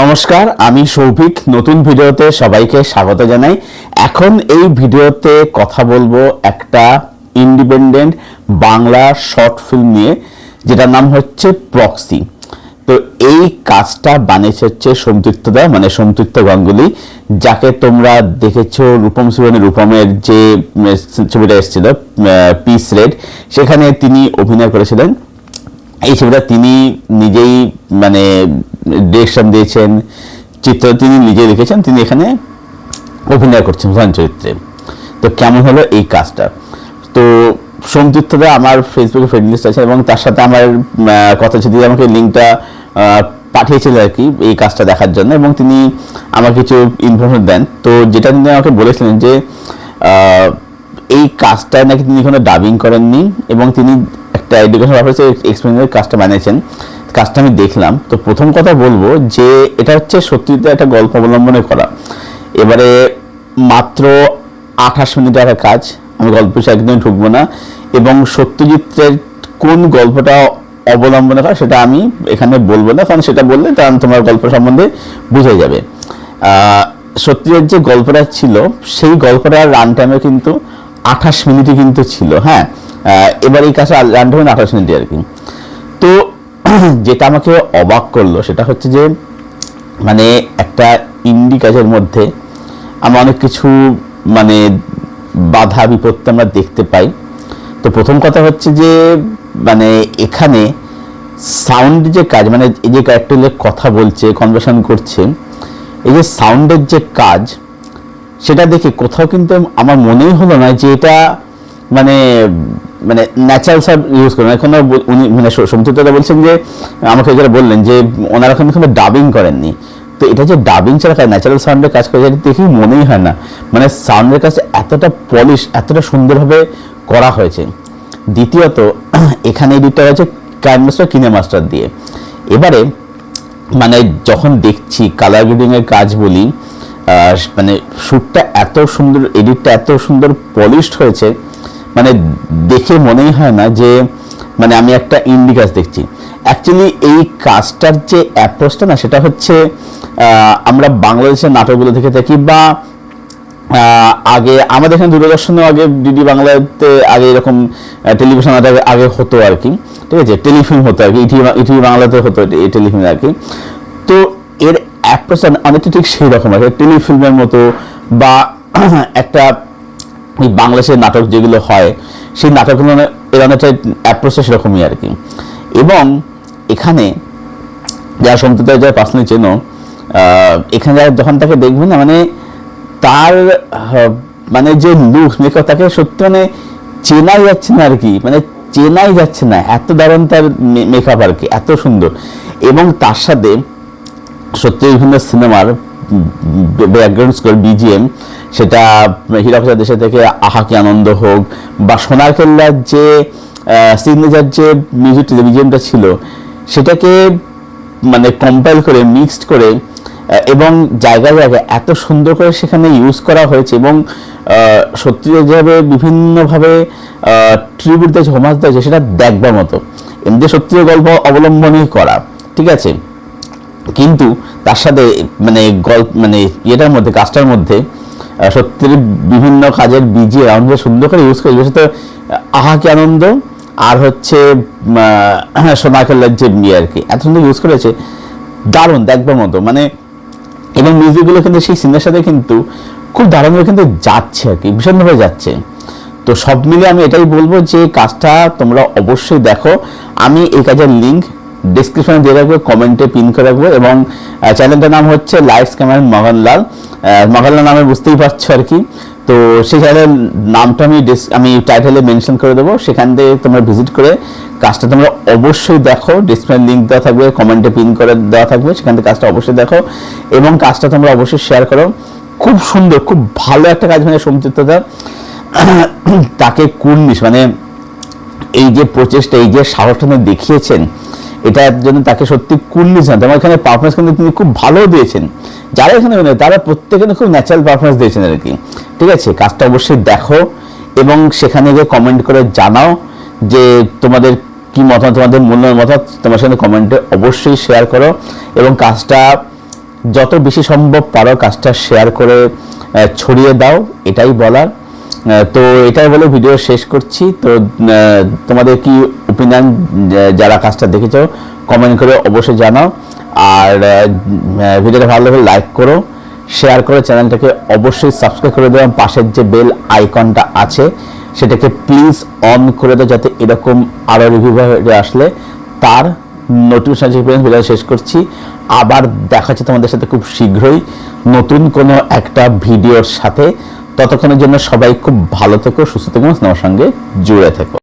নমস্কার, আমি সৌভিক। নতুন ভিডিওতে সবাইকে স্বাগত জানাই। এখন এই ভিডিওতে কথা বলব একটা ইন্ডিপেন্ডেন্ট বাংলা শর্ট ফিল্ম নিয়ে, যেটার নাম হচ্ছে প্রক্সি তো এই কাজটা বানিয়েছে হচ্ছে সোমতীর্থদা মানে সোমতীর্থ গাঙ্গুলি, যাকে তোমরা দেখেছ রূপম সুবর্ণের রূপমের যে ছবিটা এসেছিল পিস রেড সেখানে তিনি অভিনয় করেছিলেন। এই ছবিটা তিনি নিজেই মানে ডিরেকশন দিয়েছেন, চিত্র তিনি নিজে লিখেছেন, তিনি এখানে অভিনয় করছেন প্রধান চরিত্রে। তো কেমন হলো এই কাজটা? তো সোমতীর্থদা আমার ফেসবুকে ফ্রেন্ড লিস্ট আছে এবং তার সাথে আমার কথা ছিল আমাকে লিঙ্কটা পাঠিয়েছিলেন আর কি এই কাজটা দেখার জন্য এবং তিনি আমাকে কিছু ইনফরমেশন দেন। তো যেটা তিনি আমাকে বলেছিলেন যে এই কাজটা নাকি তিনি কোনো ডাবিং করেননি এবং তিনি একটা এডুকেশন পারপাসে এক্সপেরিমেন্টের কাজটা বানিয়েছেন। কাজটা আমি দেখলাম, তো প্রথম কথা বলব যে এটা হচ্ছে সত্যিতে একটা গল্প অবলম্বনে করা। এবারে মাত্র আঠাশ মিনিটের একটা কাজ, আমি গল্প একদমই ঢুকবো না। এবং সত্যজিতের কোন গল্পটা অবলম্বনে করা সেটা আমি এখানে বলব না, কারণ সেটা বললে কারণ তোমার গল্প সম্বন্ধে বুঝে যাবে। সত্যজিতের যে গল্পটা ছিল, সেই গল্পটার রান টাইমে কিন্তু আঠাশ মিনিটই কিন্তু ছিল হ্যাঁ? এবার এই কাজটা রান টাইম আঠাশ মিনিটই আর কি। যেটা আমাকে অবাক করল, সেটা হচ্ছে যে মানে একটা ইন্ডি কাজের মধ্যে আমরা অনেক কিছু মানে বাধা বিপত্তি আমরা দেখতে পাই। তো প্রথম কথা হচ্ছে যে মানে এখানে সাউন্ড যে কাজ মানে এই যে ক্যারেক্টার কথা বলছে কনভার্সন করছে, এই যে সাউন্ডের যে কাজ, সেটা দেখে কোথাও কিন্তু আমার মনেই হলো না যে এটা মানে মানে ন্যাচারাল সাউন্ড ইউজ করে এখন উনি মানে সমচিত্রতা বলছেন যে, আমাকে যারা বললেন যে, ওনারা এখন কোনো ডাবিং করেননি। তো এটা যে ডাবিং ছাড়া ন্যাচারাল সাউন্ডের কাজ করে এটা দেখেই মনেই হয় না। মানে সাউন্ডের কাছে এতটা পলিশ এতটা সুন্দরভাবে করা হয়েছে। দ্বিতীয়ত, এখানে এডিটটা হচ্ছে ক্যানভাসটা কিনে মাস্টার দিয়ে। এবারে মানে যখন দেখছি কালার গ্রেডিং এর কাজ বলি মানে শ্যুটটা এত সুন্দর এডিটটা এত সুন্দর পলিশড হয়েছে মানে দেখে মনেই হয় না যে মানে আমি একটা ইন্ডি কাজ দেখছি। অ্যাকচুয়ালি এই কাজটার যে অ্যাপ্রোচটা না, সেটা হচ্ছে আমরা বাংলাদেশের নাটকগুলো দেখে থাকি বা আগে আমাদের এখানে দূরদর্শনেও আগে ডিডি বাংলাতে আগে এরকম টেলিভিশন আগে আগে হতো আর কি। ঠিক আছে? টেলিফিল্ম হতো আর কি, ইটিভি বাংলাতে হতো এই টেলিফিল্ম আর কি। তো এর অ্যাপ্রোচ অনেকটা ঠিক সেই রকম আর টেলিফিল্মের মতো বা, একটা এই বাংলাদেশের নাটক যেগুলো হয়, সেই নাটকগুলো এর অনেকটা অ্যাপ্রোচটা সেরকমই আর কি। এবং এখানে যারা সন্ততা যারা পার্সোনালি চেনো এখানে যারা যখন তাকে দেখবে না মানে তার মানে যে লুক মেকআপ তাকে সত্যি মানে চেনাই যাচ্ছে না আর কি। মানে চেনাই যাচ্ছে না। এত দারুণ তার মেকআপ আর কি, এত সুন্দর। এবং তার সাথে সত্যি বিভিন্ন সিনেমার ব্যাকগ্রাউন্ড স্কোর বিজিএম সেটা হীরাখোজা দেশে থেকে আহা, কি আনন্দ হোক, বা সোনার কেল্লার যে সিগনেচার যে মিউজিক বিজিএমটা ছিল, সেটাকে মানে কম্পাইল করে মিক্সড করে এবং জায়গায় জায়গায় এত সুন্দর করে সেখানে ইউজ করা হয়েছে এবং সত্যি যেভাবে বিভিন্নভাবে ট্রিবিউট দিয়েছে হোমাস দিয়েছে, সেটা দেখবার মতো। এমনি সত্যি গল্প অবলম্বনেই করা, ঠিক আছে? কিন্তু তার সাথে মানে গল্প মানে ইয়েটার মধ্যে কাজটার মধ্যে আহ, সত্যির বিভিন্ন কাজের বিজে আমাদের সুন্দর করে ইউজ করে বিশেষত আহা কি আনন্দ আর হচ্ছে সোনা খেলার যে বিয়ে আর কি এত সুন্দর ইউজ করেছে। দারুণ দেখবার মতো। মানে এবং মিউজিকগুলো কিন্তু সেই সিনের সাথে কিন্তু খুব দারুণভাবে কিন্তু যাচ্ছে আর কি ভীষণভাবে যাচ্ছে। তো সব মিলে আমি এটাই বলব যে কাজটা তোমরা অবশ্যই দেখো। আমি এই কাজের লিঙ্ক ডিসক্রিপশনে দিয়ে রাখব কমেন্টে পিন করে রাখব এবং চ্যানেলটার নাম হচ্ছে লাইটস ক্যামেরা মগনলাল মগনলাল নামে বুঝতেই পারছ আর কি। তো সেই চ্যানেলের নামটা আমি আমি টাইটেলে মেনশন করে দেবো। সেখান থেকে তোমরা ভিজিট করে কাজটা তোমরা অবশ্যই দেখো। ডিসপ্লে লিঙ্ক দেওয়া থাকবে কমেন্টে পিন করে দেওয়া থাকবে। সেখান থেকে কাজটা অবশ্যই দেখো এবং কাজটা তোমরা অবশ্যই শেয়ার করো। খুব সুন্দর, খুব ভালো একটা কাজ মানে সমচিত্রতা তাকে কুর্নিশ মানে এই যে প্রচেষ্টা, এই যে সাহসটা দেখিয়েছেন এটার জন্য তাকে সত্যি কুর্নিশ না তোমার এখানে পারফরমেন্স কিন্তু তিনি খুব ভালো দিয়েছেন। যারা এখানে মানে তারা প্রত্যেকে খুব ন্যাচারাল পারফরমেন্স দিয়েছেন আর কি। ঠিক আছে? কাজটা অবশ্যই দেখো এবং সেখানে গিয়ে কমেন্ট করে জানাও যে তোমাদের কি মতামত, তোমাদের মূল্যের মতামত, তোমার সাথে কমেন্টে অবশ্যই শেয়ার করো এবং কাজটা যত বেশি সম্ভব পারো কাজটা শেয়ার করে ছড়িয়ে দাও, এটাই বলার। তো এটাই বলে ভিডিও শেষ করছি। তো তোমাদের কি ওপিনিয়ন যারা কাজটা দেখেছ কমেন্ট করে অবশ্যই জানাও। আর ভিডিওটা ভালো লাগলে লাইক করো শেয়ার করে চ্যানেলটাকে অবশ্যই সাবস্ক্রাইব করে দেবেন পাশের যে বেল আইকনটা আছে, সেটাকে প্লিজ অন করে দাও, যাতে এরকম আরও রিভিউ আসলে তার নোটিফিকেশন ভিডিও শেষ করছি। আবার দেখা হচ্ছে তোমাদের সাথে খুব শীঘ্রই নতুন কোনো একটা ভিডিওর সাথে। ততক্ষণের জন্য সবাই খুব ভালো থেকো, সুস্থ থেকো, আমার সঙ্গে জুড়ে থেকো।